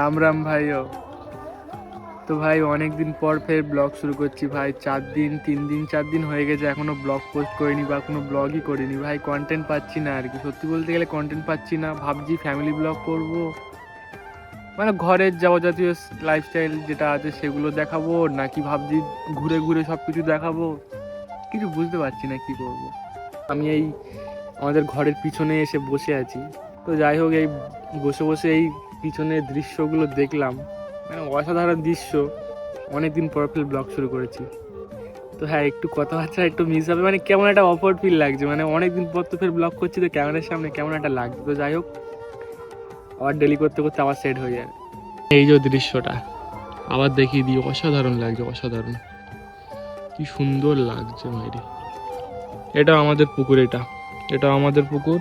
রাম রাম ভাইও। তো ভাই অনেক দিন পর ফের ব্লগ শুরু করছি ভাই। চার দিন, তিন দিন, চার দিন হয়ে গেছে, এখনও ব্লগ পোস্ট করিনি বা কোনো ব্লগই করিনি। ভাই কন্টেন্ট পাচ্ছি না আর কি। সত্যি বলতে গেলে কন্টেন্ট পাচ্ছি না। ভাবছি ফ্যামিলি ব্লগ করব। মানে ঘরের যাবতীয় লাইফস্টাইল যেটা আছে সেগুলো দেখাবো, নাকি ভাবছি ঘুরে ঘুরে সব কিছু দেখাবো। কিছু বুঝতে পারছি না কি করব। আমি এই আমাদের ঘরের পিছনে এসে বসে আছি। তো যাই হোক, এই বসে বসে এই পিছনের দৃশ্যগুলো দেখলাম। মানে অসাধারণ দৃশ্য। অনেকদিন পর ফের ব্লগ শুরু করেছি। তো হ্যাঁ একটু কথাবার্তা একটু মিস হবে। মানে কেমন একটা অফার্ড ফিল লাগছে। মানে অনেকদিন পর তো ফের ব্লগ করছি, তো ক্যামেরার সামনে কেমন একটা লাগছে। তো যাই হোক, আবার ডেলি করতে করতে আবার সেট হয়ে যায়। এই যে দৃশ্যটা, আবার দেখিয়ে দিই। অসাধারণ লাগছে, অসাধারণ। কি সুন্দর লাগছে মাইরে। এটা আমাদের পুকুর এটা। এটা আমাদের পুকুর,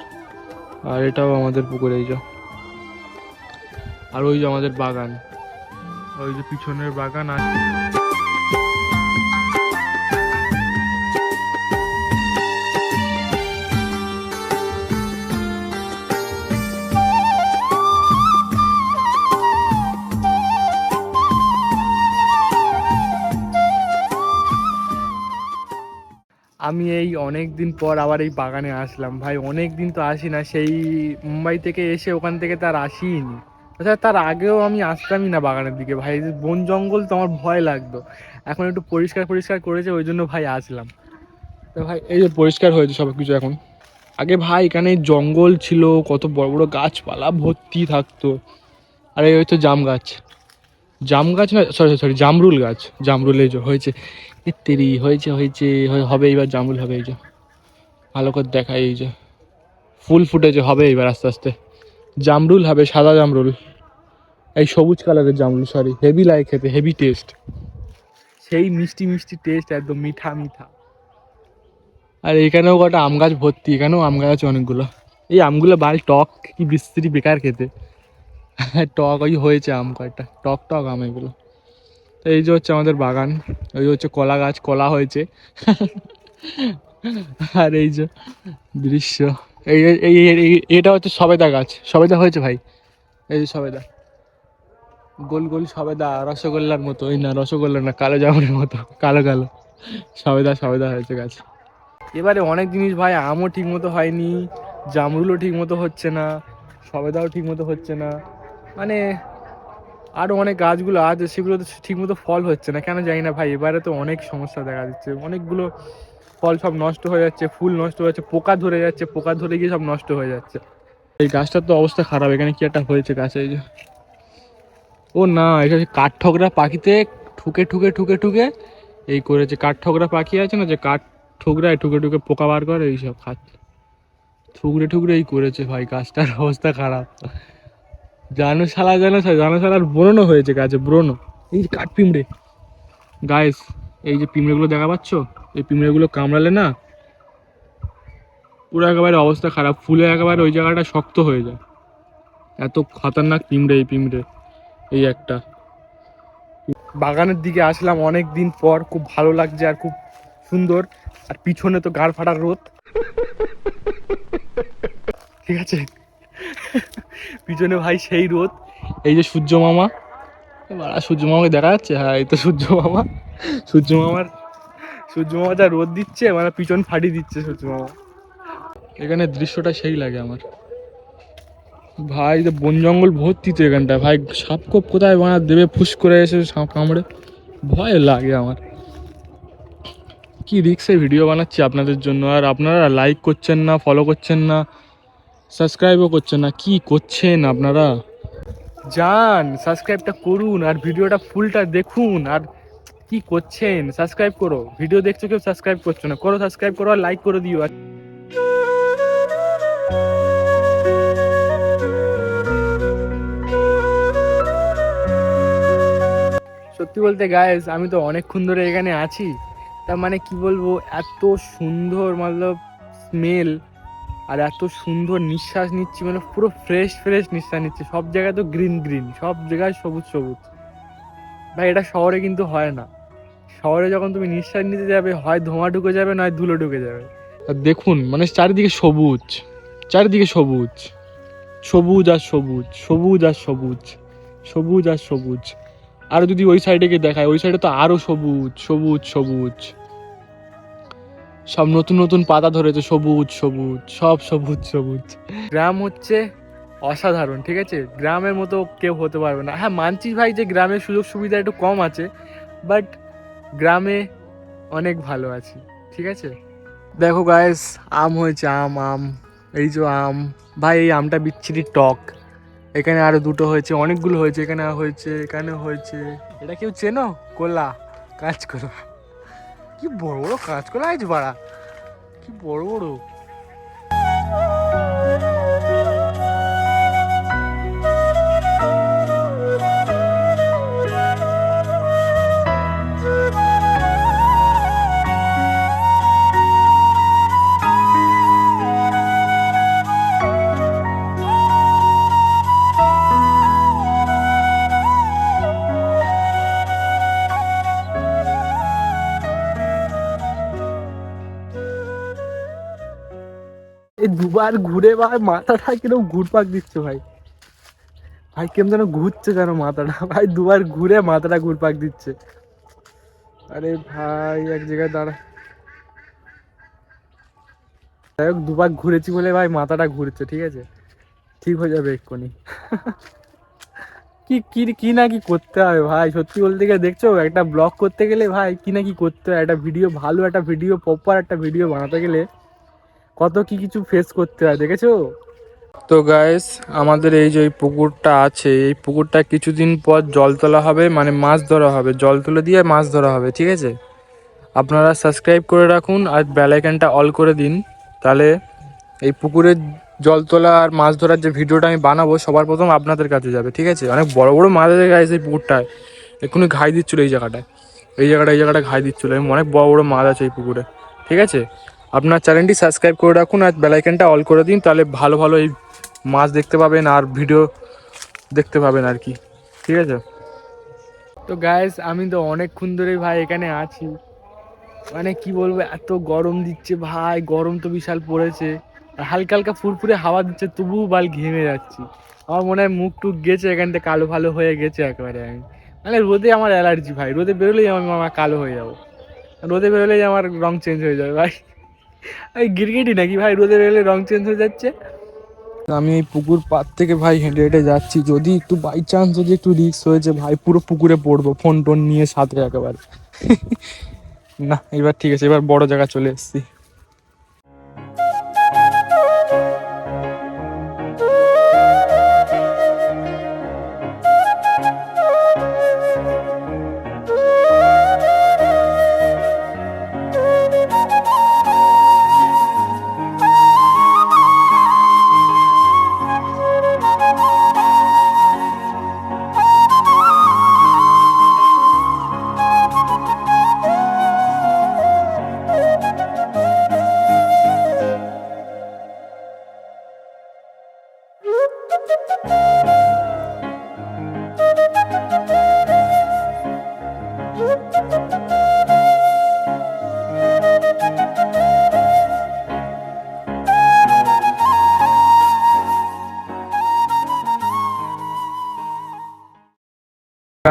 আর এটাও আমাদের পুকুর এই যে। আর ওই যে আমাদের বাগান। ওই যে পিছনের বাগান আছে। আমি এই অনেক দিন পর আবার এই বাগানে আসলাম। ভাই অনেক দিন তো আসি না। সেই মুম্বাই থেকে এসে ওখান থেকে তার আসিনি তাছাড়া তার আগেও আমি আসতামই না বাগানের দিকে ভাই। বন জঙ্গল তো আমার ভয় লাগতো। এখন একটু পরিষ্কার পরিষ্কার করেছে, ওই জন্য ভাই আসলাম। তো ভাই, এই যে পরিষ্কার হয়েছে সব কিছু এখন। আগে ভাই, এখানে জঙ্গল ছিল, কত বড় বড় গাছপালা ভর্তি থাকতো। আর এই হচ্ছে জাম গাছ। জাম গাছ না সরি সরি জামরুল গাছ। জামরুল এই যে হয়েছে। ইত্যাদি হয়েছে হয়েছে হবে এইবার জামরুল, হবে এই যে। ভালো করে দেখায় এই যে। ফুল ফুটেছে, হবে এবার আস্তে আস্তে। জামরুল হবে, সাদা জামরুল। এই সবুজ কালারের জামরুল সরি হেভি লাগে খেতে হেভি টেস্ট সেই মিষ্টি মিষ্টি টেস্ট একদম মিঠা মিঠা। আর এখানেও কটা আম গাছ ভর্তি এখানেও আম গাছ আছে অনেকগুলো। এই আমগুলো বাল টক কি বিশ্রী বেকার খেতে। টক ওই হয়েছে আম কয়েকটা টক টক আম এগুলো। তো এই যে হচ্ছে আমাদের বাগান ওই হচ্ছে কলা গাছ কলা হয়েছে। আর এই যে দৃশ্য এই- এটা হচ্ছে সবেদা গাছ। সবেদা হয়েছে ভাই? এই যে সবেদা। গোল গোল সবেদা রসগোল্লার মতো ওই না রসগোল্লা না কালো জামুনের মতো, কালো কালো। সবেদা সবেদা হয়েছে গাছ। এবারে অনেক জিনিস ভাই, আমও ঠিক মতো হয়নি, জামরুলও ঠিক মতো হচ্ছে না সবেদাও ঠিক মতো হচ্ছে না। মানে আরও অনেক গাছগুলো আছে, সেগুলো তো ঠিক মতো ফল হচ্ছে না, কেন জানি না ভাই, এবারে তো অনেক সমস্যা দেখা দিচ্ছে। অনেকগুলো ফল সব নষ্ট হয়ে যাচ্ছে, ফুল নষ্ট হয়ে যাচ্ছে, পোকা ধরে যাচ্ছে, পোকা ধরে গিয়ে সব নষ্ট হয়ে যাচ্ছে। এই গাছটার তো অবস্থা খারাপ, এখানে কি একটা হয়েছে গাছে? এই যে ও না, এটা কাঠঠোকরা পাখিতে ঠুকে ঠুকে ঠুকে ঠুকে এই করেছে। কাঠঠোকরা পাখি আছে না যে কাঠ ঠুকরায় ঠুকে ঠুকে পোকা বার করে, এইসব খাচ্ছে। ঠুকরে ঠুকরে এই করেছে ভাই, গাছটার অবস্থা খারাপ। জানো শালা, জানো জানো শালার ব্রণও হয়েছে গাছে ব্রণ এই যে কাঠ পিঁমড়ে। গায়েস এই যে পিঁমড়েগুলো দেখা পাচ্ছ? এই পিঁমড়েগুলো কামড়ালে না পুরো একেবারে অবস্থা খারাপ, ফুলে একেবারে ওই জায়গাটা শক্ত হয়ে যায়। এত খতরনাক পিঁমড়ে এই পিঁমড়ে। এই একটা। বাগানের দিকে আসলাম অনেক দিন পর খুব ভালো লাগছে আর খুব সুন্দর। আর পিছনে তো গাড় ফাটার রোদ। ঠিক আছে? পিছনে ভাই সেই রোদ। এই যে সূর্য মামা। সূর্য মামাকে দেখা যাচ্ছে? হ্যাঁ এই তো সূর্য মামা। সূর্য মামার সূর্য মামা যা রোদ দিচ্ছে মানে পিছন ফাটিয়ে দিচ্ছে সূর্য মামা। এখানে দৃশ্যটা সেই লাগে আমার। ভাই তো বন জঙ্গল ভর্তি তো এখানটা। ভাই সাপ কোপ কোথায় বানা দেবে? ফুস করে এসে সাপ কামড়ে। ভয় লাগে আমার। কি রিক্সে ভিডিও বানাচ্ছি আপনাদের জন্য? আর আপনারা লাইক করছেন না ফলো করছেন না সাবস্ক্রাইবও করছেন না, কি করছেন আপনারা? যান সাবস্ক্রাইবটা করুন আর ভিডিওটা ফুলটা দেখুন। আর কি করছেন? সাবস্ক্রাইব করো। ভিডিও দেখছ কেউ সাবস্ক্রাইব করছ না? করো সাবস্ক্রাইব করো আর লাইক করে দিও। আর সত্যি বলতে গায়েস আমি তো অনেকক্ষণ ধরে এখানে আছি। তার মানে কি বলব, এত সুন্দর মতলব স্মেল আর এত সুন্দর নিঃশ্বাস নিচ্ছি মানে পুরো ফ্রেশ ফ্রেশ নিঃশ্বাস নিচ্ছি। সব জায়গায় তো গ্রিন গ্রিন সব জায়গায় সবুজ সবুজ। ভাই, এটা শহরে কিন্তু হয় না। শহরে যখন তুমি নিঃশ্বাস নিতে যাবে, হয় ধোঁয়া ঢুকে যাবে, নয় ধুলো ঢুকে যাবে। আর দেখুন মানে চারিদিকে সবুজ চারিদিকে সবুজ। সবুজ আর সবুজ সবুজ আর সবুজ সবুজ আর সবুজ। আর যদি ওই সাইডে গিয়ে দেখায়, ওই সাইডে তো আরও সবুজ সবুজ সবুজ। সব নতুন নতুন পাতা ধরেছে, সবুজ সবুজ, সব সবুজ সবুজ। গ্রাম হচ্ছে অসাধারণ, ঠিক আছে? গ্রামের মতো কেউ হতে পারবে না। হ্যাঁ মানছি ভাই যে গ্রামের সুযোগ সুবিধা একটু কম আছে বাট গ্রামে অনেক ভালো আছি, ঠিক আছে? দেখো গায়েস আম হয়েছে, আম আম, এই যে আম। ভাই, এই আমটা বিচ্ছিরি টক। এখানে আরও দুটো হয়েছে, অনেকগুলো হয়েছে, এখানে হয়েছে এখানে হয়েছে। এটা কেউ চেনো? কোলা। কাজ করো। কি বড় বড় কাজ করা আছে বাড়া। কি বড় বড়। এই দুবার ঘুরে ভাই, মাথাটা কীরকম ঘুরপাক দিচ্ছে ভাই। ভাই, কেমন যেন ঘুরছে যেন মাথাটা। ভাই, দুবার ঘুরে মাথাটা ঘুরপাক দিচ্ছে। আরে ভাই, এক জায়গায় দাঁড়া। যাই হোক, দুবার ঘুরেছি বলে ভাই, মাথাটা ঘুরছে, ঠিক আছে? ঠিক হয়ে যাবে এক্ষুনি। কি কি কি না কি করতে হবে ভাই? সত্যি বলতে গেলে দেখছ, একটা ব্লগ করতে গেলে ভাই, কি না কি করতে হয়? একটা ভিডিও, ভালো একটা ভিডিও প্রপার একটা ভিডিও বানাতে গেলে কত কি কিছু ফেস করতে হয়, দেখেছ? তো গাইস আমাদের এই যে এই পুকুরটা আছে, এই পুকুরটা কিছুদিন পর জল তোলা হবে মানে মাছ ধরা হবে। জল তুলে দিয়ে মাছ ধরা হবে, ঠিক আছে? আপনারা সাবস্ক্রাইব করে রাখুন আর বেলাইকানটা অল করে দিন। তাহলে এই পুকুরের জল তোলা আর মাছ ধরার যে ভিডিওটা আমি বানাবো, সবার প্রথম আপনাদের কাছে যাবে, ঠিক আছে? অনেক বড় বড় মাছ আছে গাইস এই পুকুরটায় এক্ষুনি ঘাই দিচ্ছিল এই জায়গাটায়। এই জায়গাটা এই জায়গাটা ঘাই দিচ্ছিল। অনেক বড় বড় মাছ আছে এই পুকুরে, ঠিক আছে? আপনার চ্যানেলটি সাবস্ক্রাইব করে রাখুন আর বেলাইকানটা অল করে দিন, তাহলে ভালো ভালো এই মাছ দেখতে পাবেন আর ভিডিও দেখতে পাবেন আর কি। ঠিক আছে? তো গায়েস আমি তো অনেকক্ষণ ধরে ভাই এখানে আছি। মানে কি বলব, এত গরম দিচ্ছে ভাই, গরম তো বিশাল পড়েছে। আর হালকা হালকা ফুরফুরে হাওয়া দিচ্ছে, তবুও বাল ঘেমে যাচ্ছি। আমার মনে হয় মুখ টুক গেছে, এখানটা কালো ভালো হয়ে গেছে একেবারে আমি। মানে রোদে আমার অ্যালার্জি ভাই, রোদে বেরোলেই আমি আমার কালো হয়ে যাব। রোদে বেরোলেই আমার রং চেঞ্জ হয়ে যাবে ভাই। এই গিরগিটি নাকি ভাই? রোদে বেরোলে রং চেঞ্জ হয়ে যাচ্ছে। আমি এই পুকুর পার থেকে ভাই হেঁটে হেঁটে যাচ্ছি। যদি একটু বাই চান্স যদি একটু রিস্ক হয়েছে ভাই, পুরো পুকুরে পড়ব ফোন টোন নিয়ে সাথে একেবারে। না, এবার ঠিক আছে, এবার বড় জায়গা চলে এসেছি।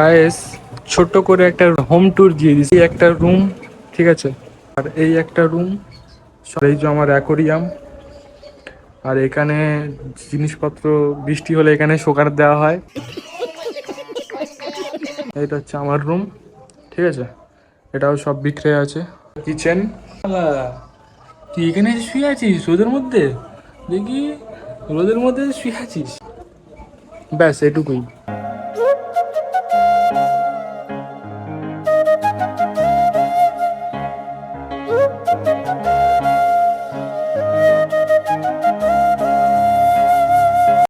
গাইস ছোট করে একটা হোম ট্যুর দিয়ে দিছি একটা রুম ঠিক আছে? আর এই একটা রুম এই যে আমার অ্যাকোরিয়াম আর এখানে জিনিসপত্র, বৃষ্টি হলে এখানে শোকার দেওয়া হয়। এটা হচ্ছে আমার রুম ঠিক আছে? এটাও সব বিক্রে আছে। কিচেন তুই এখানে শুয়ে আছিস রোদের মধ্যে? দেখি, রোদের মধ্যে শুয়ে আছিস। ব্যাস, এটুকুই।